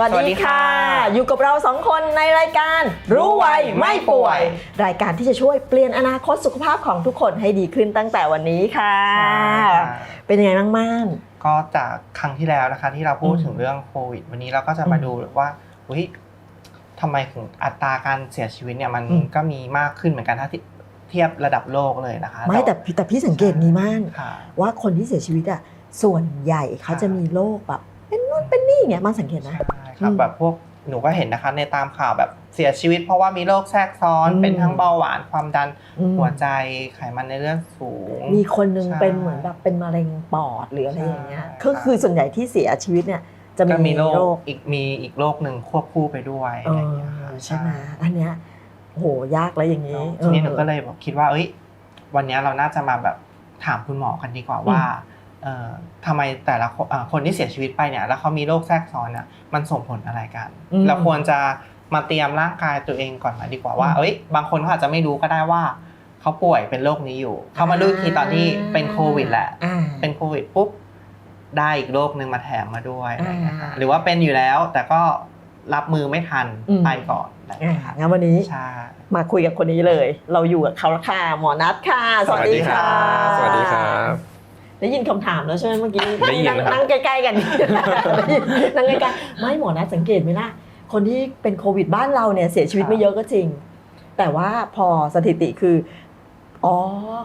สวัสสวัสดีดีค่ะค่ะ อยู่กับเราสองคนในรายการ รู้ไวไม่ป่วย รายการที่จะช่วยเปลี่ยนอนาคตสุขภาพของทุกคนให้ดีขึ้นตั้งแต่วันนี้ค่ะใช่ค่ะเป็นยังไงบ้างม่านก็จากครั้งที่แล้วนะคะที่เราพูดอืมถึงเรื่องโควิด วันนี้เราก็จะมาอืมดูว่าเฮ้ยทำไมถึงอัตราการเสียชีวิตเนี่ยมันอืมก็มีมากขึ้นเหมือนกันถ้าเทียบระดับโลกเลยนะคะไม่แต่พี่แต่พี่สังเกตนี้ม่านค่ะว่าคนที่เสียชีวิตอะส่วนใหญ่เขาจะมีโรคแบบเป็นนู่นเป็นนี่เนี่ยมันสังเกตนะใช่ ครับอืมแบบพวกหนูก็เห็นนะคะในตามข่าวแบบเสียชีวิต เพราะว่ามีโรคแทรกซ้อนอืมเป็นทั้งเบาหวานความดันอืมหัวใจไขมันในเลือดสูง มีคนนึงใช่เป็นเหมือนแบบเป็นมะเร็งปอดหรืออะไรอย่างเงี้ยใช่ก็คือส่วนใหญ่ที่เสียชีวิตเนี่ยจะก็มีมีโรโรคคอีกมีอีกโรคหนึ่งควบคู่ไปด้วยเออะไรออย่างเงี้ยค่ะใช่ไหมอันเนี้ยโหยากแล้วอย่างนี้ทีนี้หนูเออก็เลยแบบคิดว่า เอ้ย วันนี้เราน่าจะมาแบบถามคุณหมอกันดีกว่าว่าเอ่อ ทำไมแต่ละคนเอ่อคนที่เสียชีวิตไปเนี่ยแล้วเขามีโรคแทรกซ้อนเนี่ยมันส่งผลอะไรกันอืมเราควรจะมาเตรียมร่างกายตัวเองก่อนไหมดีกว่าว่าอืมเอ้ยบางคนเขาอาจจะไม่รู้ก็ได้ว่าเขาป่วยเป็นโรคนี้อยู่ เขามารู้อีกทีตอนที่เป็นโควิดแหละอ่าเป็นโควิดปุ๊บได้อีกโรคหนึ่งมาแถมมาด้วยอะไรอย่างเงี้ยค่ะอ่าหรือว่าเป็นอยู่แล้วแต่ก็รับมือไม่ทันอืมไปก่อนอะไรอย่างอ่าเงี้ยค่ะงั้นวันนี้ใช่มาคุยกับคนนี้เลย เราอยู่กับเขาและค่ะหมอนัทค่ะ สวัสดีค่ะ สวัสดีครับ ได้ยินคำถามแล้วใช่ไหมเมื่อกี้ได้ยินครับนั่งใกล้ๆกันนั่งใกล้ๆไม่หมอนัทสังเกตไหมล่ะคนที่เป็นโควิดบ้านเราเนี่ยเสียชีวิตไม่เยอะก็จริง แต่ว่าพอสถิติคือ อ๋อ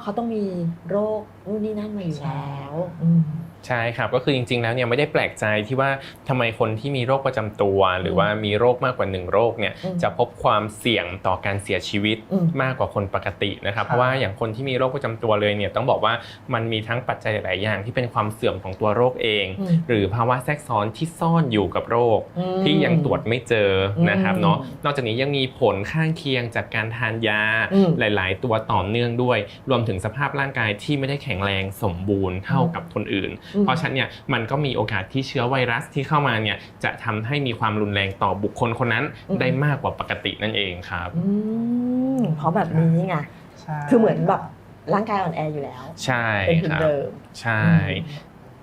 เขาต้องมีโรคนู่นนี่นั่นมาอยู่แล้วอืม ใช่ครับก็คือจริงๆแล้วเนี่ยไม่ได้แปลกใจที่ว่าทำไมคนที่มีโรคประจำตัว หรือว่ามีโรคมากกว่าหนึ่งโรคเนี่ยอืมจะพบความเสี่ยงต่อการเสียชีวิตอืมมากกว่าคนปกตินะครับครับเพราะว่าอย่างคนที่มีโรคประจำตัวเลยเนี่ยต้องบอกว่ามันมีทั้งปัจจัยหลายๆอย่างที่เป็นความเสื่อมของตัวโรคเองอืมหรือภาวะแทรกซ้อนที่ซ่อนอยู่กับโรคอืมที่ยังตรวจไม่เจอนะครับอืมเนาะนอกจากนี้ยังมีผลข้างเคียงจากการทานยาอืมหลาย ๆ ตัวต่อเนื่องด้วย รวมถึงสภาพร่างกายที่ไม่ได้แข็งแรงสมบูรณ์เท่ากับคนอื่นอืมเพราะฉะนั้นเนี่ยมันก็มีโอกาสที่เชื้อไวรัสที่เข้ามาเนี่ยจะทำให้มีความรุนแรงต่อบุคคลคนนั้นอืมได้มากกว่าปกตินั่นเองครับอืมเพราะแบบนี้ไงใช่คือเหมือนแบบร่างกายอ่อนแออยู่แล้ว ใช่เป็นทุคนรับเดิมใช่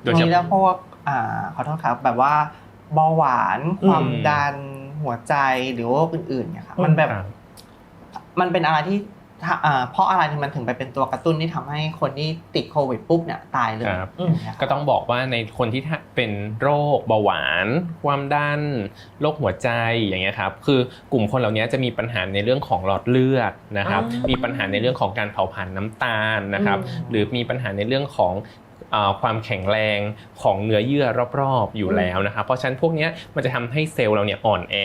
โดยทีเฉนี้แล้วพาะพวกอ่าขอโทษครับแบบว่าเบาหวานอืมความดันหัวใจหรือว่าโรคอื่นๆเนี่ยค่ะอืมมันแบบครับมันเป็นอะไรที่ ถ้าอ่าเพราะอะไรที่มันถึงไปเป็นตัวกระตุ้นที่ทำให้คนที่ติดโควิดปุ๊บเนี่ยตายเลยครับ อย่างเงี้ยครับ ก็ต้องบอกว่าในคนที่ถ้าเป็นโรคเบาหวาน ความดันโรคหัวใจอย่างเงี้ยครับคือกลุ่มคนเหล่านี้จะมีปัญหาในเรื่องของหลอดเลือดนะครับ อ่ามีมีปัญหาในเรื่องของการเผาผลาญน้ำตาลนะครับ อืม หรือมีปัญหาในเรื่องของอ่า ความแข็งแรงของเนื้อเยื่อรอบๆอยู่แล้วนะครับเพราะฉะนั้นพวกเนี้ยมันจะทำให้เซลล์เราเนี่ยอ่อนแอ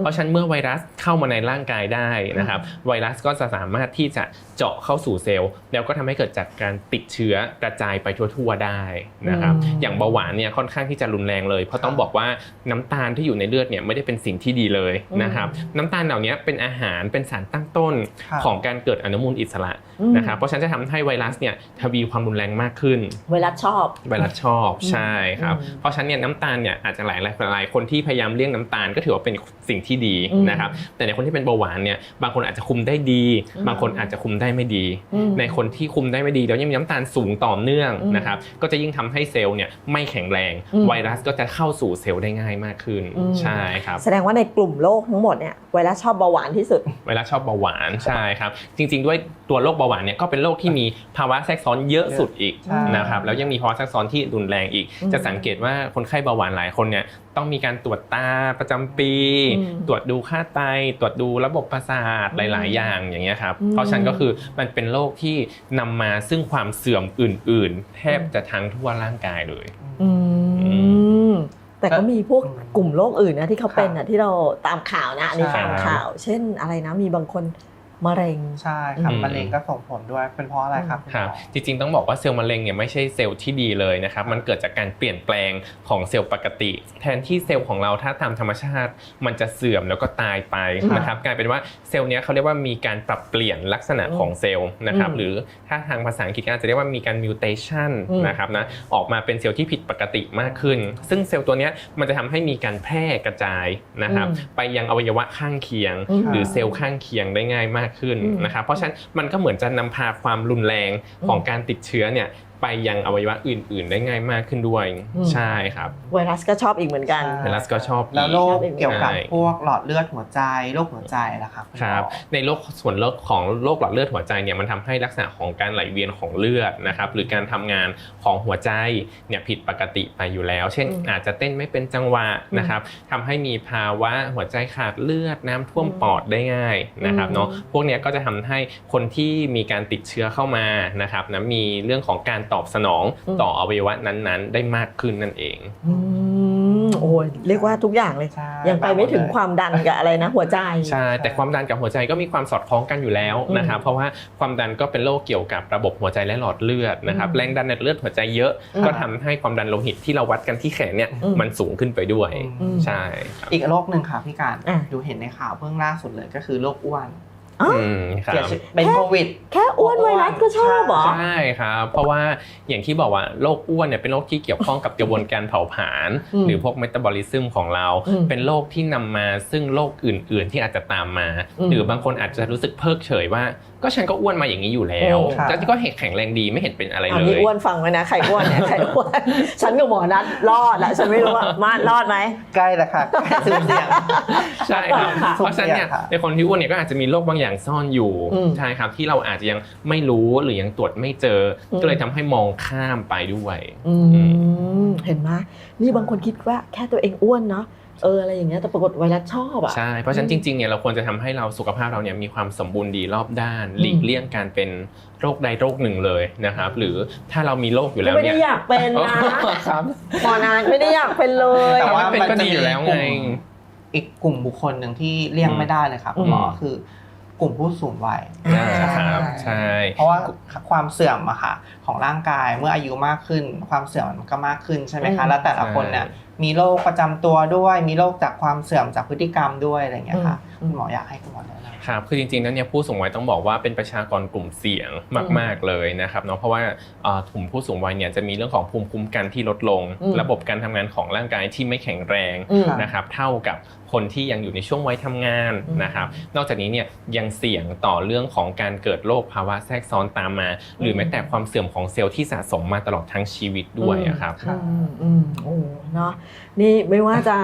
เพราะฉะนั้นเมื่อไวรัสเข้ามาในร่างกายได้นะครับไวรัสก็จะสามารถที่จะเจาะเข้าสู่เซลล์ แล้วก็ทำให้เกิดจากการติดเชื้อกระจายไปทั่วๆได้นะครับอืมอย่างเบาหวานเนี่ยค่อนข้างที่จะรุนแรงเลย เพราะต้องบอกว่าน้ำตาลที่อยู่ในเลือดเนี่ยไม่ได้เป็นสิ่งที่ดีเลยนะครับน้ำตาลเหล่านี้เป็นอาหารเป็นสารตั้งต้นครับของการเกิดอนุมูลอิสระอืมนะครับเพราะฉะนั้นจะทำให้ไวรัสเนี่ยทวีความรุนแรงมากขึ้น ไวรัสชอบ ไวรัสชอบใช่ครับอืมเพราะฉะนั้นเนี่ยน้ำตาลเนี่ยอาจจะหลายหลายหลายคนที่พยายามเลี่ยงน้ำตาลก็ถือว่าเป็นสิ่งที่ดีอืมนะครับแต่ในคนที่เป็นเบาหวานเนี่ยบางคนอาจจะคุมได้ดีอืมบางคนอาจจะคุมได้ไม่ดีอืมในคนที่คุมได้ไม่ดีแล้วยังมีน้ำตาลสูงต่อเนื่องอืมนะครับก็จะยิ่งทำให้เซลล์เนี่ยไม่แข็งแรงอืมไวรัสก็จะเข้าสู่เซลล์ได้ง่ายมากขึ้นอืมใช่ครับแสดงว่าในกลุ่มโรคทั้งหมดเนี่ยไวรัสชอบเบาหวานที่สุดไวรัสชอบเบาหวานใช่ครับจริง ๆ ด้วยตัวโรคเบาหวานเนี่ยก็เป็นโรคที่มีภาวะแทรกซ้อนเยอะสุดอีกใช่นะครับแล้วยังมีภาวะแทรกซ้อนที่รุนแรงอีกอืมจะสังเกตว่าคนไข้เบาหวานหลายคนเนี่ยต้องมีการตรวจตาประจำปีอืมตรวจดูค่าไต ตรวจดูระบบประสาทหลาย ๆ อย่างอย่างเงี้ยครับอืมเพราะฉะนั้นก็คือมันเป็นโรคที่นำมาซึ่งความเสื่อมอื่น ๆ แทบจะทั้งทั่วร่างกายเลยอืมแต่ก็มีพวกอืมกลุ่มโรคอื่นนะที่เขาเป็นครัอะบที่เราตามข่าวนะอันนี้ใช่ตามข่าว เช่นอะไรนะมีบางคน มะเร็ง ใช่ครับอืมมะเร็งก็ส่งผลด้วยเป็นเพราะอะไรครับณครับหมอจริงๆต้องบอกว่าเซลล์มะเร็งเนี่ยไม่ใช่เซลล์ที่ดีเลยนะครับมันเกิดจากการเปลี่ยนแปลงของเซลล์ปกติ แทนที่เซลล์ของเราถ้าตามธรรมชาติ มันจะเสื่อมแล้วก็ตายไปค่ะนะครับกลายเป็นว่าเซลล์เนี้ยเขาเรียกว่ามีการปรับเปลี่ยนลักษณะของเซลล์นะครับอืมหรือถ้าทางภาษาอังกฤษก็อาจจะเรียกว่ามีการมิวเทชันอืมนะครับนะออกมาเป็นเซลล์ที่ผิดปกติมากขึ้น ซึ่งเซลล์ตัวเนี้ยมันจะทำให้มีการแพร่กระจายนะครับอืมไปยังอวัยวะข้างเคียงอืมหรือเซลล์ข้างเคียงได้ง่ายมากขึ้นอืมนะครับเพราะฉะนั้นมันก็เหมือนจะนำพาความรุนแรงของการติดเชื้อเนี่ย ไปยังอวัยวะอื่น ๆ ได้ง่ายมากขึ้นด้วยอืมใช่ครับ ไวรัสก็ชอบอีกเหมือนกันใช่ไวรัสก็ชอบแล้วโรคอีกเกี่ยวกับใช่พวกหลอดเลือดหัวใจโรคหัวใจล่ะครับณหมอครับ ในโรคส่วนโรคของโรคหลอดเลือดหัวใจเนี่ยมันทำให้ลักษณะของการไหลเวียนของเลือดนะครับหรือการทำงานของหัวใจเนี่ยผิดปกติไปอยู่แล้ว เช่นอืมอาจจะเต้นไม่เป็นจังหวะนะครับทำให้มีภาวะหัวใจขาดเลือดน้ำท่วมอืมปอดได้ง่ายนะครับอืมเนาะพวกเนี้ยก็จะทำให้คนที่มีการติดเชื้อเข้ามานะครับนะมีเรื่องของการตอบสนองต่ออวัยวะนั้นๆ ได้มากขึ้นนั่นเองอืมโอ้ยเรียกว่าทุกอย่างเลยใช่ยังไปไม่ถึงความดันกับอะไรนะ หัวใจ ใช่ แต่ความดันกับหัวใจก็มีความสอดคล้องกันอยู่แล้วนะครับเพราะว่าความดันก็เป็นโรคเกี่ยวกับระบบหัวใจและหลอดเลือดนะครับอืมแรงดันในเลือดหัวใจเยอะอืมก็ทำให้ความดันโลหิตที่เราวัดกันที่แขนเนี่ยอืมมันสูงขึ้นไปด้วยอืมใช่ครับอีกโรคหนึ่งค่ะพี่การอะดูเห็นในข่าวเพิ่งล่าสุดเลยก็คือโรคอ้วน อ๋ออืมครัเสียบชีวิตเป็นโควิด แค่อ้วนไวรัสก็ชอบเหรอ ใช่ครับ เพราะว่าอย่างที่บอกว่าโรคอ้วนเนี่ยเป็นโรคที่เกี่ยวข้องกับกระบวนการเผาผลาญอืมหรือพวกเมตาบอลิซึมของเรา อืมเป็นโรคที่นำมาซึ่งโรคอื่น ๆ ที่อาจจะตามมา อืม หรือบางคนอาจจะรู้สึกเพิกเฉยว่า ก็ฉันก็อ้วนมาอย่างนี้อยู่แล้วอืมครับแล้วก็เห็นแข็งแรงดีไม่เห็นเป็นอะไรอันเลนี้ย อ้วนฟังไว้นะใครอ้วนเนี่ยใครอ้วน ฉันกับหมอนัดรอดละฉันไม่รู้ว่ามาดรอดไหม ใกล้แล้วค่ะใกล้สูญเสี่ยง ใช่ครับค่ะเพราะฉะนั้นเนี่ยค่ะ ในคนที่อ้วนเนี่ยก็อาจจะมีโรคบางอย่างซ่อนอยู่อืมใช่ครับที่เราอาจจะยังไม่รู้หรือยังตรวจไม่เจออม ก็เลยทำให้มองข้ามไปด้วย อืมเห็นไหมนี่บางคนคิดว่าแค่ตัวเองอ้วนเนาะ เอออะไรอย่างเงี้ยแต่ปรากฏไวรัสชอบอะใช่เพราะฉะนั้นจริงๆเนี่ยเราควรจะทำให้เราสุขภาพเราเนี่ยมีความสมบูรณ์ดีรอบด้านอืมหลีกเลี่ยงการเป็นโรคใดโรคหนึ่งเลยนะครับ หรือถ้าเรามีโรคอยู่แล้วไม่เนี่ได้ยอยากเป็นนะครับหมอนัดไม่ได้อยากเป็นเลยแต่ว่าเป็นก็ดีอยู่แล้วไงอีกกลุ่มบุคคลหนึ่งที่เลี่ยงไม่ได้เลยครับคุณหมออืมคือ กลุ่มผู้สูงวัยอ่าครับใช่ เพราะว่าความเสื่อมอะค่ะของร่างกายเมื่ออายุมากขึ้น ความเสื่อมมันก็มากขึ้นใช่ไหมอืคะมแล้วแต่ละคนเนี่ยมีโรคประจำตัวด้วย มีโรคจากความเสื่อมจากพฤติกรรมด้วยอะไรอย่างเงี้ยค่ะอืมคุณหมออยากให้คุณหมอแนะนำ ครับคือจริงๆแล้วเนี่ยผู้สูงวัยต้องบอกว่าเป็นประชากรกลุ่มเสี่ยงมาก ๆเลยนะครับเนาะเพราะว่าเอ่อกลุ่มผู้สูงวัยเนี่ยจะมีเรื่องของภูมิคุ้มกันที่ลดลงอืมระบบการทำงานของร่างกายที่ไม่แข็งแรงอืมนะครับเท่ากับคนที่ยังอยู่ในช่วงวัยทำงานอืมนะครับ นอกจากนี้เนี่ยยังเสี่ยงต่อเรื่องของการเกิดโรคภาวะแทรกซ้อนตามมา หรือแม้แต่ความเสื่อมของเซลล์ที่สะสมมาตลอดทั้งชีวิตด้วยอะครับครับอืมอืมโอ้เนาะนี่ไม่ว่าจะ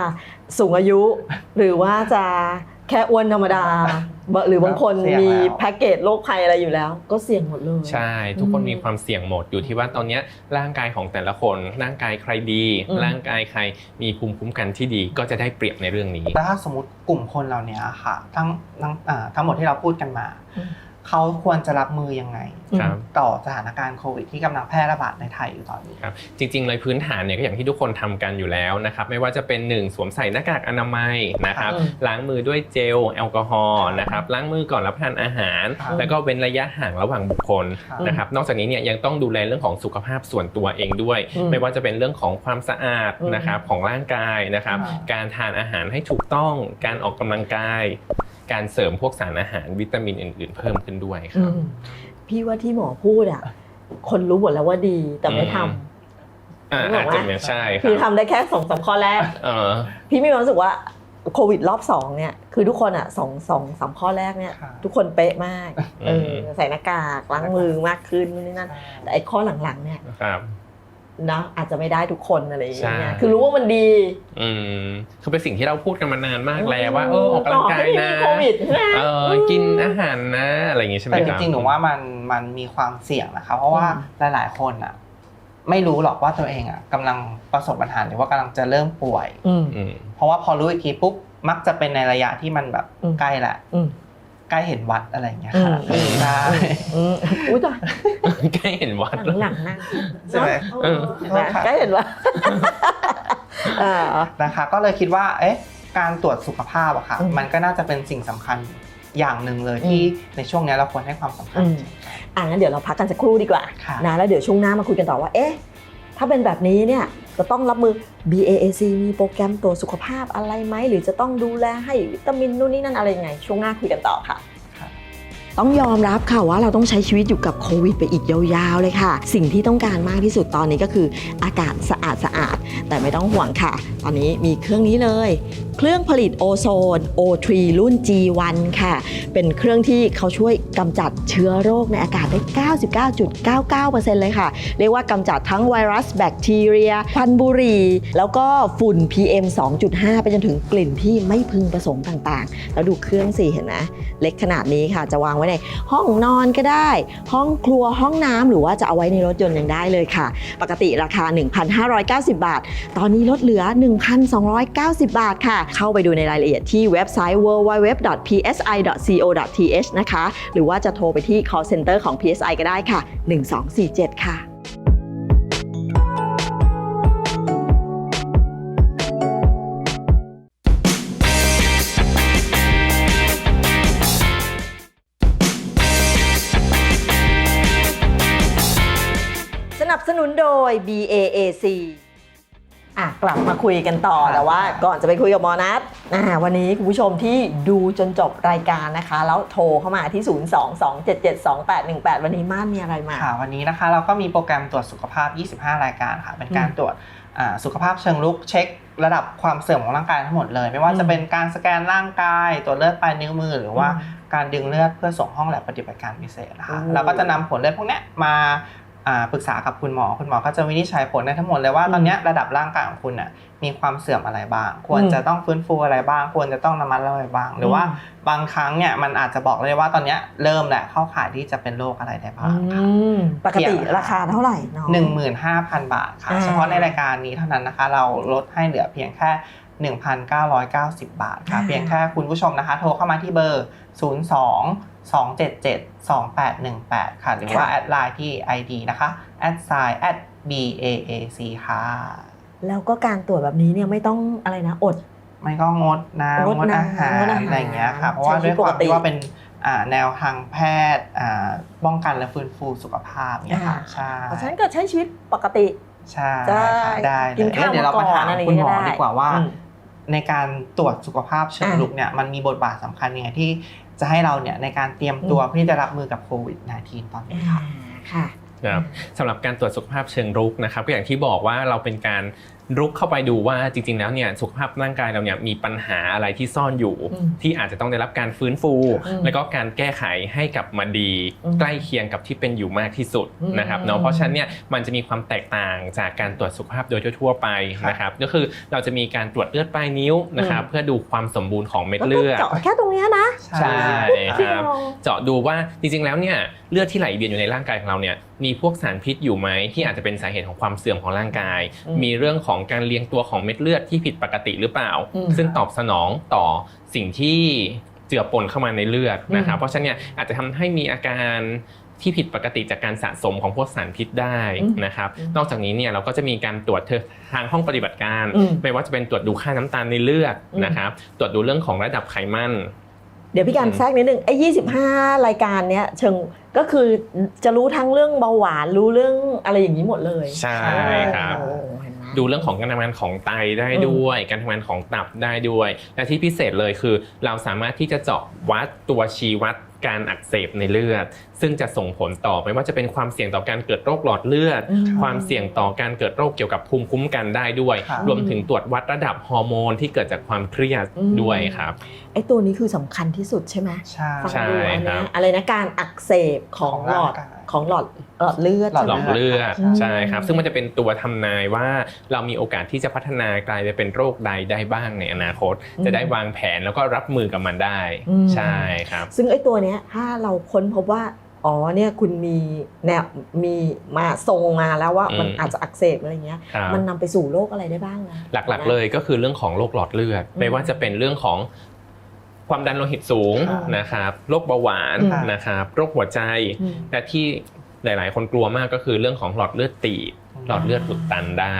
สูงอายุ หรือว่าจะแค่อ้วนธรรมดาบ หรือบางคนก็เสี่ยงมีแล้ว แพ็กเกจโรคภัยอะไรอยู่แล้ว ก็เสี่ยงหมดเลย ใช่ ทุกคนอืมมีความเสี่ยงหมดอยู่ที่ว่าตอนเนี้ยร่างกายของแต่ละคนร่างกายใครดี อืม ร่างกายใครมีภูมิคุ้มกันที่ดีก็จะได้เปรียบในเรื่องนี้ แต่ถ้าสมมติกลุ่มคนเหล่านี้ค่ะทั้งทั้งอ่าทั้งหมดที่เราพูดกันมา อืม เขาควรจะรับมือยังไง ครับ ต่อสถานการณ์โควิดที่กำลังแพร่ระบาดในไทยอยู่ตอนนี้ ครับจริงๆเลยพื้นฐานเนี่ยก็อย่างที่ทุกคนทำกันอยู่แล้วนะครับไม่ว่าจะเป็นหนึ่งสวมใส่หน้ากากอนามัยนะครับอืมล้างมือด้วยเจลแอลกอฮอล์นะครับล้างมือก่อนรับประทานอาหาร ครับแล้วก็เว้นระยะห่างระหว่างบุคคลครับ นะครับนอกจากนี้เนี่ยยังต้องดูแลเรื่องของสุขภาพส่วนตัวเองด้วย อืมไม่ว่าจะเป็นเรื่องของความสะอาดอืม นะครับของร่างกายนะครับ ครับ การทานอาหารให้ถูกต้องการออกกำลังกาย การเสริมพวกสารอาหารวิตามินอื่น ๆ เพิ่มขึ้นด้วยคอืรับมพี่ว่าที่หมอพูดอะคนรู้หมดแล้วว่าดีแต่ไม่ทำอืมอ่าอาจจะไม่ใช่ครัพี่บทำได้แค่สองสามข้อแรกเออพี่มีความรู้สึกว่าโควิดรอบสองเนี่ยคือทุกคนอะสองสองสามข้อแรกเนี่ยครับทุกคนเป๊ะมากอืมเออใส่หน้ากากล้างมือมากขึ้นนู่นนี่นั่นแต่ไอ้ข้อหลังๆเนี่ยครับ นะอาจจะไม่ได้ทุกคนอะไรอย่างเงี้ใช่ยคือรู้ว่ามันดี อืมคือเป็นสิ่งที่เราพูดกันมานานมากแล้วว่าเออออกกำลังกายต่อให้นะไม่มีโควิดใช่ไหมเออกินอาหารนะอะไรอย่างงี้ใช่ไหมแต่คจรับริงๆหนูว่ามันมันมีความเสี่ยงนะคะเพราะว่าหลาย ๆ คนอะไม่รู้หรอกว่าตัวเองอะกำลังประสบปัญหาหรือว่ากำลังจะเริ่มป่วย อืมอืมเพราะว่าพอรู้อีกทีปุ๊บมักจะเป็นในระยะที่มันแบบอืมใกล้ละอืม ใกล้เห็นวัดอะไรอย่างเงี้ยค่ะอืม ใช่อืมอุ้ยตายใกล้เห็นวัดหลังๆนะใช่ไหม เออเออค่ะ ใกล้เห็นว่าอ่า นะคะก็เลยคิดว่าเอ๊ะการตรวจสุขภาพอะค่ะอืมมันก็น่าจะเป็นสิ่งสำคัญอย่างหนึ่งเลยที่ในช่วงนี้เราควรให้ความสำคัญ อืม อะงั้นเดี๋ยวเราพักกันสักครู่ดีกว่าค่ะ นะแล้วเดี๋ยวช่วงหน้ามาคุยกันต่อว่าเอ๊ะถ้าเป็นแบบนี้เนี่ย จะต้องรับมือ BAAC มีโปรแกรมตรวจสุขภาพอะไรไหม หรือจะต้องดูแลให้วิตามินนู่นนี่นั่นอะไรยังไง ช่วงหน้าคุยกันต่อค่ะต้องยอมรับค่ะว่าเราต้องใช้ชีวิตอยู่กับโควิดไปอีกยาวๆเลยค่ะ สิ่งที่ต้องการมากที่สุดตอนนี้ก็คืออากาศสะอาดสะอาดๆแต่ไม่ต้องห่วงค่ะ ตอนนี้มีเครื่องนี้เลย เครื่องผลิตโอโซน O3 รุ่น G1 ค่ะ เป็นเครื่องที่เขาช่วยกำจัดเชื้อโรคในอากาศได้ 99.99%เลยค่ะ เรียกว่ากำจัดทั้งไวรัสแบคทีเรียควันบุหรี่ แล้วก็ฝุ่น PM 2.5 ไปจนถึงกลิ่นที่ไม่พึงประสงค์ต่างๆ แล้วดูเครื่องสิเห็นไหมเล็กขนาดนี้ค่ะจะวางไว้ในห้องนอนก็ได้ ห้องครัวห้องน้ำหรือว่าจะเอาไว้ในรถยนต์ยังได้เลยค่ะ ปกติราคา 1,590 บาท ตอนนี้ลดเหลือ 1,290 บาทค่ะเข้าไปดูในรายละเอียดที่เว็บไซต์ www.psi.co.th นะคะ หรือว่าจะโทรไปที่ call center ของ PSI ก็ได้ค่ะ 1247 ค่ะสนับสนุนโดย BAAC อะกลับมาคุยกันต่อครับแต่ว่า ก่อนจะไปคุยกับหมอนัทอ่าวันนี้คุณผู้ชมที่ดูจนจบรายการนะคะ แล้วโทรเข้ามาที่ 022772818 วันนี้ม่านมีอะไรมา ค่ะวันนี้นะคะเราก็มีโปรแกรมตรวจสุขภาพ 25 รายการค่ะ เป็นการตรวจอ่าสุขภาพเชิงลุกเช็ค ระดับความเสื่อมของร่างกายทั้งหมดเลย ไม่ว่าจะเป็นการสแกนร่างกายตรวจเลือดปลายนิ้วมือ หรือว่าอืมการดึงเลือดเพื่อส่งห้องแลบปฏิบัติการพิเศษนะคะโอ้ เราก็จะนำผลเลือดพวกเนี้ยมาอ่า ปรึกษากับคุณหมอ คุณหมอก็จะวินิจฉัยผลได้ทั้งหมดเลยว่าตอนเนี้ยระดับร่างกายของคุณน่ะมีความเสื่อมอะไรบ้าง ควรจะต้องฟื้นฟูอะไรบ้าง ควรจะต้องระมัดระวังอะไรบ้าง หรือว่าบางครั้งเนี่ยมันอาจจะบอกเลยว่าตอนเนี้ยเริ่มแหละเข้าข่ายที่จะเป็นโรคอะไรได้บ้างค่ะอืมปกติราคาเท่าไหร่เนาะ15,000บาทค่ะอ่าเฉพาะในรายการนี้เท่านั้นนะคะ เราลดให้เหลือเพียงแค่ 1,990 บาทค่ะอ่าเพียงแค่คุณผู้ชมนะคะ โทรเข้ามาที่เบอร์ 02 277 2818 ค่ะ หรือว่าแอดไลน์ที่ ID นะคะ at sign at baac ค่ะ แล้วก็การตรวจแบบนี้เนี่ยไม่ต้องอะไรนะอด ไม่ก็งดน้ำงดงดอาหารน้ำงดอาหารอะไรอย่างเงี้ยค่ะ เพราะว่าใช้ชีด้วิวตยความปกติที่ว่าเป็นอ่าแนวทางแพทย์อ่าป้องกันและฟื้นฟูสุขภาพเนี่ยค่ะอ่าใช่เพราะฉะนั้นก็ใช้ชีวิตปกติใช่ได้ค่ะได้เลกินยข้าวเดี๋ยวเรามาถามมาก่อนอะไรคุณหมออย่างเงี้ยดีกว่าว่าอืม ในการตรวจสุขภาพเชิงอะลุกเนี่ยมันมีบทบาทสำคัญยังไงที่จะให้เราเนี่ยในการเตรียมตัวอืมเพื่อที่จะรับมือกับโควิด -19 ตอนนี้อ่าค่ะค่ะครับสำหรับการตรวจสุขภาพเชิงรุกนะครับก็อย่างที่บอกว่าเราเป็นการ รุกเข้าไปดูว่าจริง ๆ แล้วเนี่ยสุขภาพร่างกายเราเนี่ยมีปัญหาอะไรที่ซ่อนอยู่อืมที่อาจจะต้องได้รับการฟื้นฟูอืมแล้วก็การแก้ไขให้กลับมาดีอืมใกล้เคียงกับที่เป็นอยู่มากที่สุดอืมนะครับเนาะเพราะฉะนั้นเนี่ยมันจะมีความแตกต่างจากการตรวจสุขภาพโดยทั่วๆไปนะครับก็คือเราจะมีการตรวจเลือดปลายนิ้วนะครับเพื่อดูความสมบูรณ์ของเม็ดแล้วก็เลือดเจาะแค่ตรงเนี้ยนะใช่จริงครับเหรอเจาะดูว่าจริงๆแล้วเนี่ยเลือดที่ไหลเวียนอยู่ในร่างกายของเราเนี่ยมีพวกสารพิษอยู่ไหมที่อาจจะเป็นสาเหตุของความเสื่อมของร่างกายอืมมีเรื่องของการเลี้ยงตัวของเม็ดเลือดที่ผิดปกติหรือเปล่าอืมซึ่งตอบสนองต่อสิ่งที่เจือปนเข้ามาในเลือดนะครับอืมเพราะฉะนั้นเนี่ยอาจจะทำให้มีอาการที่ผิดปกติจากการสะสมของพวกสารพิษได้อืมนะครับอืมนอกจากนี้เนี่ยเราก็จะมีการตรวจเธอทางห้องปฏิบัติการอืมไม่ว่าจะเป็นตรวจดูค่าน้ำตาลในเลือดอืมนะครับ ตรวจดูเรื่องของระดับไขมัน เดี๋ยวพี่การอืมแทรกนิดนึงไอ้25รายการเนี้ยเชิงก็คือจะรู้ทั้งเรื่องเบาหวานรู้เรื่องอะไรอย่างนี้หมดเลย ใช่ครับโอ้เห็นไหม ดูเรื่องของการทำงานของไตได้อืมด้วย การทำงานของตับได้ด้วย และที่พิเศษเลยคือ เราสามารถที่จะเจาะวัดตัวชี้วัดการอักเสบในเลือด ซึ่งจะส่งผลต่อไม่ว่าจะเป็นความเสี่ยงต่อการเกิดโรคหลอดเลือดอืมความเสี่ยงต่อการเกิดโรคเกี่ยวกับภูมิคุ้มกันได้ด้วยครับรวมถึงตรวจวัดระดับฮอร์โมนที่เกิดจากความเครียดอืมด้วยครับไอ้ตัวนี้คือสำคัญที่สุดใช่ไหมใช่ฟังใช่ดูอันครัเนี้ยบอะไรนะการอักเสบของหลอด ของร่างกายของหลอดหลอดเลือดหลอดหลอดใช่ไหมเลือดอืมใช่ครับ ซึ่งมันจะเป็นตัวทำนายว่าเรามีโอกาสที่จะพัฒนากลายไปเป็นโรคใดได้บ้างในอนาคตอืมจะได้วางแผนแล้วก็รับมือกับมันได้อืมใช่ครับ ซึ่งไอ้ตัวเนี้ยถ้าเราค้นพบว่าอ๋อเนี่ยคุณมีแนวมีมาทรงมาแล้วว่าอืมมันอาจจะอักเสบอะไรเงี้ยครับมันนำไปสู่โรคอะไรได้บ้างนะหลักๆเลยก็คือเรื่องของโรคหลอดเลือดอืมไม่ว่าจะเป็นเรื่องของ ความดันโลหิตสูงครับนะครับโรคเบาหวานอืมนะครับโรคหัวใจ อืม และที่หลาย ๆ คนกลัวมากก็คือเรื่องของหลอดเลือดตีบหลอดเลือดอุดตันได้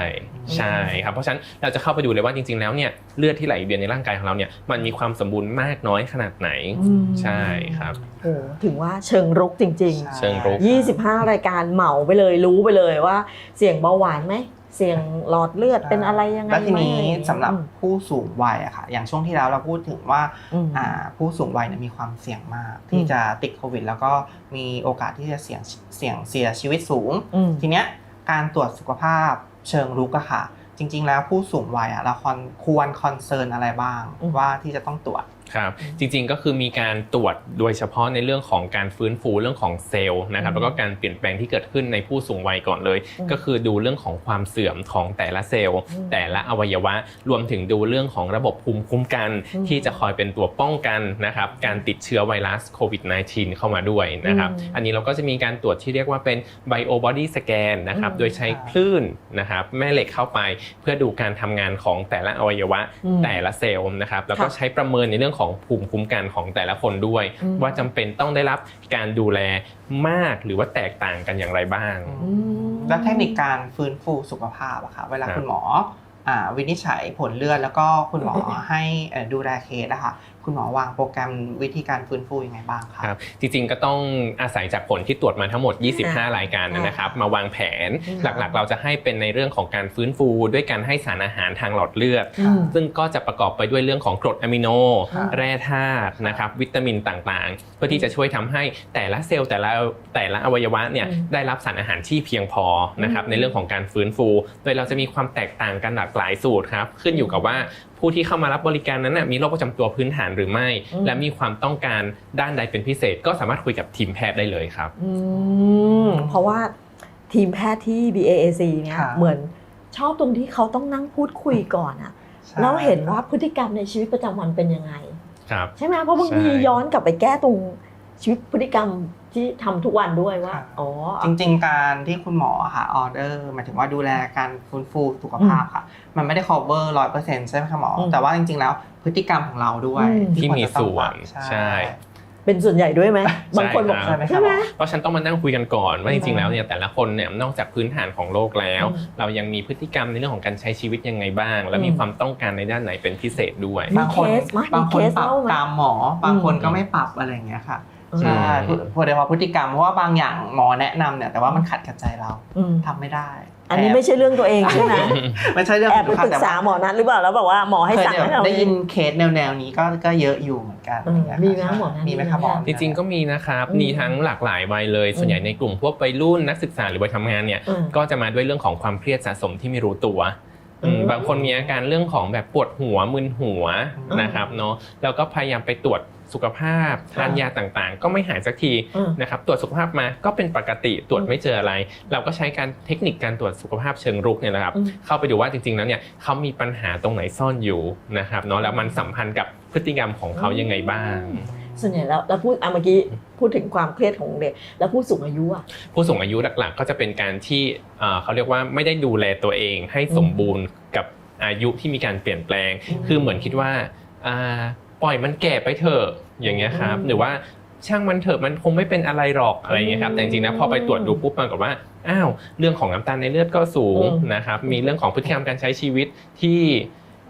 ใช่ครับ เพราะฉะนั้นเราจะเข้าไปดูเลยว่าจริง ๆ แล้วเนี่ยเลือดที่ไหลเวียนในร่างกายของเราเนี่ยมันมีความสมบูรณ์มากน้อยขนาดไหน อืมใช่ครับ โอ้ถึงว่าเชิงรุกจริงใช่เชิงรุกๆ25 รายการเหมาไปเลยรู้ไปเลยว่า เสี่ยงเบาหวานไหม เสี่ยงหลอดเลือดเป็นอะไรยังไงแล้วทีนี้ไหมสำหรับผู้สูงวัยอะค่ะ อย่างช่วงที่แล้วเราพูดถึงว่าอืมอ่าผู้สูงวัยเนี่ยมีความเสี่ยงมาก ที่อืมจะติดโควิด แล้วก็มีโอกาสที่จะเสี่ยงเสี่ยงเสียชีวิตสูงอืมทีเนี้ยการตรวจสุขภาพเชิงรุกอะค่ะ จริง ๆ แล้วผู้สูงวัยอะเราควรควรคอนเซิร์นอะไรบ้างอืมว่าที่จะต้องตรวจ ครับจริงๆก็คือมีการตรวจโดยเฉพาะในเรื่องของการฟื้นฟูเรื่องของเซลล์นะครับอืมแล้วก็การเปลี่ยนแปลงที่เกิดขึ้นในผู้สูงวัยก่อนเลยอืมก็คือดูเรื่องของความเสื่อมของแต่ละเซลล์อืมแต่ละอวัยวะรวมถึงดูเรื่องของระบบภูมิคุ้มกันอืมที่จะคอยเป็นตัวป้องกันนะครับการติดเชื้อไวรัสโควิด -19 เข้ามาด้วยนะครับอืมอันนี้เราก็จะมีการตรวจที่เรียกว่าเป็น bio body scan นะครับอืมโดยใช้คลื่นนะครับแม่เหล็กเข้าไป เพื่อดูการทำงานของแต่ละอวัยวะอืมแต่ละเซลล์นะครับแล้วก็ค่ะใช้ประเมินในเรื่องของภูมิคุ้มกันของแต่ละคนด้วยอืมว่าจำเป็นต้องได้รับการดูแลมากหรือว่าแตกต่างกันอย่างไรบ้างอืมแล้วเทคนิคการฟื้นฟูสุขภาพอะค่ะเวลาครับคุณหมออ่า วินิจฉัยผลเลือดแล้วก็คุณหมอให้เอ่อดูแลเคสอะค่ะคุณหมอวางโปรแกรมวิธีการฟื้นฟูยังไงบ้างคะครับ จริงๆก็ต้องอาศัยจากผลที่ตรวจมาทั้งหมดอ่า25 รายการนะครับมาวางแผนอืมหลักๆ เราจะให้เป็นในเรื่องของการฟื้นฟู ด้วยการให้สารอาหารทางหลอดเลือดอืมซึ่งก็จะประกอบไปด้วยเรื่องของกรดอะมิโนครับแร่ธาตุนะครับวิตามินต่างๆ เพื่อที่จะช่วยทำให้แต่ละเซลล์แต่ละแต่ละอวัยวะเนี่ยอืมได้รับสารอาหารที่เพียงพอนะครับอืมในเรื่องของการฟื้นฟู โดยเราจะมีความแตกต่างกันหลากหลายสูตรครับขึ้นอยู่กับว่าผู้ที่เข้ามารับบริการนั้นนะมีโรคประจำตัวพื้นฐานหรือไม่อืมและมีความต้องการด้านใดเป็นพิเศษ ก็สามารถคุยกับทีมแพทย์ได้เลยครับอืมเพราะว่าทีมแพทย์ที่ BAAC เนี่ยค่ะเหมือนชอบตรงที่เขาต้องนั่งพูดคุยก่อนอะใช่แล้วเห็นว่าพฤติกรรมในชีวิตประจำวันเป็นยังไงครับใช่ไหมเพราะบางทีใช่ย้อนกลับไปแก้ตรงชีวิตพฤติกรรม ที่ทำทุกวันด้วยว่าค่ะอ๋อ จริง ๆ การที่คุณหมอค่ะออเดอร์หมายถึงว่าดูแลการฟื้นฟูสุขภาพค่ะ มันไม่ได้ cover ร้อยเปอร์เซ็นต์ใช่ไหมคะหมออืมแต่ว่าจริง ๆ แล้วพฤติกรรมของเราด้วยอืมที่มีควรจะต้องส่วนปรับใช่เป็นส่วนใหญ่ด้วยไหมบางคนบอกใช่ครับใช่ไหมเพราะฉันต้องมานั่งคุยกันก่อนว่าจริงๆแล้วเนี่ยแต่ละคนเนี่ยนอกจากพื้นฐานของโรคแล้วอืมเรายังมีพฤติกรรมในเรื่องของการใช้ชีวิตยังไงบ้าง และมีอืมความต้องการในด้านไหนเป็นพิเศษด้วยมีบางคนเคสไหมบางคนมีเคสปรับเล่าไหมตามหมอบางคนอืมก็ไม่ปรับอะไรอย่างเงี้ยค่ะอืม ใช่พอเดี๋ยวพอพฤติกรรมเพราะว่าบางอย่างหมอแนะนำเนี่ยแต่ว่ามันขัดกับใจเราอืมทำไม่ได้ อันนี้ไม่ใช่เรื่องตัวเองใช่ไหมไม่ใช่เรื่องแอบไปค่ะปรึกษาหมอนัทหรือเปล่าแล้วบอกว่าหมอให้เคยสั่งให้เราได้ยินเองเคสแนวๆนี้ก็ก็เยอะอยู่เหมือนกันเออมีไหมใช่หมอนัทมีไหมครับหมอจริงๆก็มีนะครับอืมมีทั้งหลากหลายวัยเลย ส่วนใหญ่ในกลุ่มพวกวัยรุ่นนักศึกษาหรือวัยทำงานเนี่ยอืมก็จะมาด้วยเรื่องของความเครียดสะสมที่ไม่รู้ตัวอืมอืมบางคนมีอาการเรื่องของแบบปวดหัวมึนหัวอืมนะครับเนาะแล้วก็พยายามไปตรวจ สุขภาพทานยาต่างๆ ก็ไม่หายสักทีอืมนะครับตรวจสุขภาพมาก็เป็นปกติตรวจไม่เจออะไร เราก็ใช้การเทคนิคการตรวจสุขภาพเชิงรุกเนี่ยนะครับอืมเข้าไปดูว่าจริงๆแล้วเนี่ยเขามีปัญหาตรงไหนซ่อนอยู่นะครับเนาะแล้วมันสัมพันธ์กับพฤติกรรมของเขายังไงบ้างส่วนใหญ่แล้วแล้วพูดอะเมื่อกี้พูดถึงความเครียดของเด็กแล้วผู้สูงอายุอะผู้สูงอายุหลักๆ ก็จะเป็นการที่เอ่อเขาเรียกว่าไม่ได้ดูแลตัวเองให้สมบูรณ์กับอายุที่มีการเปลี่ยนแปลงอืมคือเหมือนคิดว่าอ่า ปล่อยมันแก่ไปเถอะอย่างเงี้ยครับอืมหรือว่าช่างมันเถอะมันคงไม่เป็นอะไรหรอกอะไรเงี้ยครับอืมแต่จริงๆนะพอไปตรวจดูปุ๊บปรากฏว่าอ้าวเรื่องของน้ำตาลในเลือดก็สูงอืมนะครับ มีเรื่องของพฤติกรรมการใช้ชีวิตที่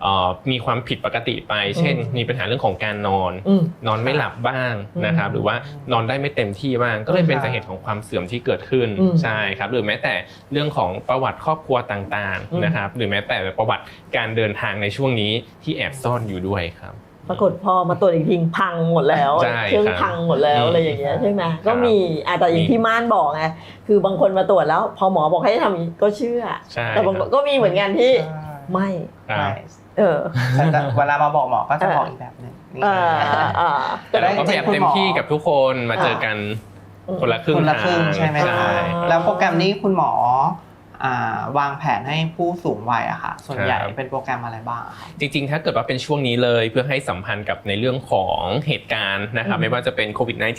เอ่อมีความผิดปกติไป เช่นอืมมีปัญหาเรื่องของการนอนอืมนอนไม่หลับบ้างนะครับอืมหรือว่านอนได้ไม่เต็มที่บ้าง ก็เลยเป็นสาเหตุของความเสื่อมที่เกิดขึ้นอืมใช่ครับ หรือแม้แต่เรื่องของประวัติครอบครัวต่างอืมๆนะครับ หรือแม้แต่ประวัติการเดินทางในช่วงนี้ที่แอบซ่อนอยู่ด้วยครับ ปรากฏพอมาตรวจอีกทีพังหมดแล้วใช่เครื่องครับพังหมดแล้วอืมอะไรอย่างเงี้ยใช่ไหมครับก็มีอะแต่อย่างมี ที่ม่านบอกไงคือบางคนมาตรวจแล้ว พอหมอบอกให้ทำอย่างนี้ก็เชื่อ ใช่แต่บางคครันบก็มีเหมือนกันที่ไม่ครัใช่บเออแต่แต่เวลามาบอกหมอก็จะบอกอีกแบบหนึ่งนี่ เออเออ แต่เราก็พยายามเต็มที่กับทุกคนมาเจอกันคนละครึ่งคนละครึ่งทางใช่ไหมใช่อ่าแล้วโปรแกรมนี้คุณหมออ่า วางแผนให้ผู้สูงวัยอะค่ะ ส่วนใหญ่เป็นโปรแกรมอะไรบ้างอะคะจริงๆ ถ้าเกิดว่าเป็นช่วงนี้เลยเพื่อให้สัมพันธ์กับในเรื่องของเหตุการณ์นะครับอืมไม่ว่าจะเป็นโควิดอืม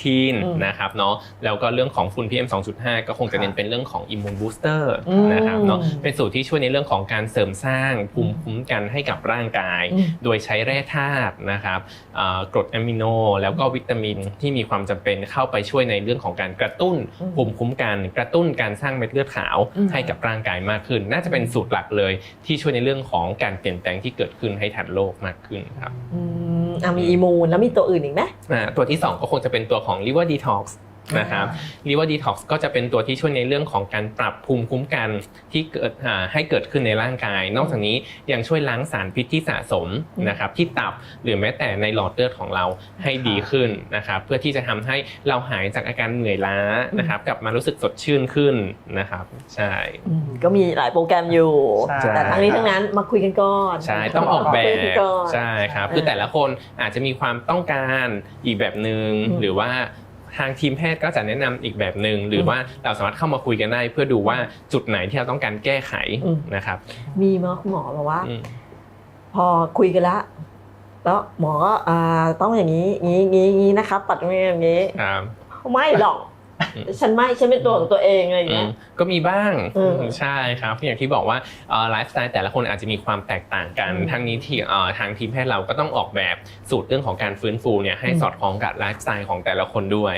-19 นะครับเนาะแล้วก็เรื่องของฝุ่น PM 2.5 ก็คงจะเน้นเป็นเรื่องของอิมมูนบูสเตอร์อืมนะครับเนาะเป็นสูตรที่ช่วยในเรื่องของการเสริมสร้างภูมิคุ้มกันให้กับร่างกายอืมโดยใช้แร่ธาตุนะครับอ่ากรดอะมิโน แล้วก็วิตามินที่มีความจำเป็นเข้าไปช่วยในเรื่องของการกระตุ้นอืมภูมิคุ้มกัน กระตุ้นการสร้างเม็ดเลือดขาวอืมให้กับร่างร่างกายมากขึ้น น่าจะเป็นสูตรหลักเลย ที่ช่วยในเรื่องของการเปลี่ยนแปลงที่เกิดขึ้นให้ทันโลกมากขึ้นครับอืมอะมีอีมูนแล้วมีตัวอื่นอีกไหมอ่าตัวที่ 2 ก็คงจะเป็นตัวของ liver detox นะครับ liver detox ก็จะเป็นตัวที่ช่วยในเรื่องของการปรับภูมิคุ้มกันที่เกิดอ่าให้เกิดขึ้นในร่างกาย นอกจากนี้ยังช่วยล้างสารพิษที่สะสมนะครับที่ตับหรือแม้แต่ในหลอดเลือดของเราให้ดีขึ้นนะครับเพื่อที่จะทำให้เราหายจากอาการเหนื่อยล้านะครับกลับมารู้สึกสดชื่นขึ้นนะครับใช่อืมก็มีหลายโปรแกรมอยู่ใช่แต่ทั้งนี้ทั้งนั้นมาคุยกันก่อนใช่ต้องออกแบคุยกันบก่อนใช่ครับคือแต่ละคนอาจจะมีความต้องการอีกแบบหนึง่งอืมหรือว่า ทางทีมแพทย์ก็จะแนะนำอีกแบบหนึ่งหรือว่าเราสามารถเข้ามาคุยกันได้ เพื่อดูว่าจุดไหนที่เราต้องการแก้ไขอืมนะครับ มีมั้ยหมอบอกว่าอืมพอคุยกันแล้วแล้วหมอก็อ่าต้องอย่างนี้งี้งี้งี้นะครับ ปัดตรงนี้อย่างนี้ครับไม่หรอกอืม ฉันไม่ฉันเป็นตัวของตัวเองอะไรอย่างอืเงี้มยก็มีบ้างอืมใช่ครับอย่างที่บอกว่าไลฟ์สไตล์แต่ละคนอาจจะมีความแตกต่างกันอืมทั้งนี้ที่เอ่อทางทีมแพทย์เราก็ต้องออกแบบสูตรเรื่องของการฟื้นฟูเนี่ยให้อืมสอดคล้องกับไลฟ์สไตล์ของแต่ละคนด้วย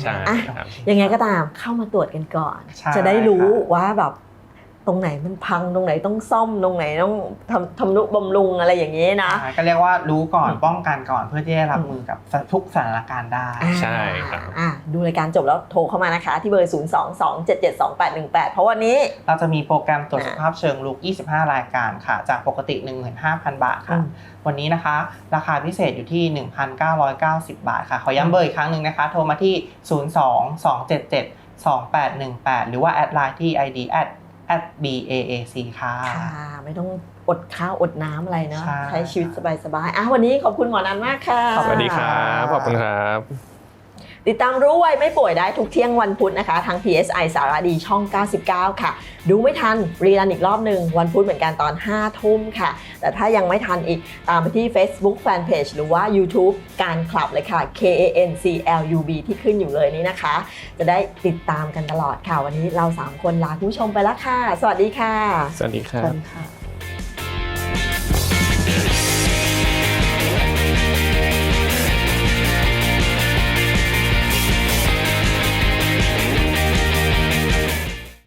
ใช่อะครับยังไงก็ตามเข้ามาตรวจกันก่อนใช่จะได้รู้ค่ะว่าแบบ ตรงไหนมันพังตรงไหนต้องซ่อมตรงไหนต้องทำทำนุบำรุงอะไรอย่างนี้นะใช่ก็เรียกว่ารู้ก่อนอืมป้องกันก่อนเพื่อที่จะรับมือกับทุกสถานการณ์ได้อ่าใช่ครับอะดูรายการจบแล้วโทรเข้ามานะคะ ที่เบอร์ 0 2 2 7 7 2 8 1 8 เพราะวันนี้เราจะมีโปรแกรมตรวจอ่าสุขภาพเชิงลุก 25 รายการค่ะ จากปกติ 15,000 บาทค่ะอืมวันนี้นะคะ ราคาพิเศษอยู่ที่ 1,990 บาทค่ะ ขอย้ำเบอร์อีกครั้งหนึ่งนะคะ โทรมาที่ 02-277-2818 หรือว่าแอดไลน์ที่ ID at at baac ค่ะค่ะ ไม่ต้องอดข้าวอดน้ำอะไรเนาะใช่ใช้ชีวิตสบายๆอะวันนี้ขอบคุณหมอนันมากค่ะ สวัสดีครับ ขอบคุณครับ ติดตามรู้ไวไม่ป่วยได้ทุกเที่ยงวันพุธนะคะ ทาง PSI สารดีช่อง 99 ค่ะ ดูไม่ทันรีรันอีกรอบหนึ่งวันพุธเหมือนกันตอน 5 ทุ่มค่ะ แต่ถ้ายังไม่ทันอีกตามไปที่ Facebook Fanpage หรือว่า YouTube การคลับเลยค่ะ K A N C L U B ที่ขึ้นอยู่เลยนี้นะคะ จะได้ติดตามกันตลอดค่ะ วันนี้เรา 3 คนลาคุณผู้ชมไปแล้วค่ะ สวัสดีค่ะ สวัสดีครัสวับสดีค่ะ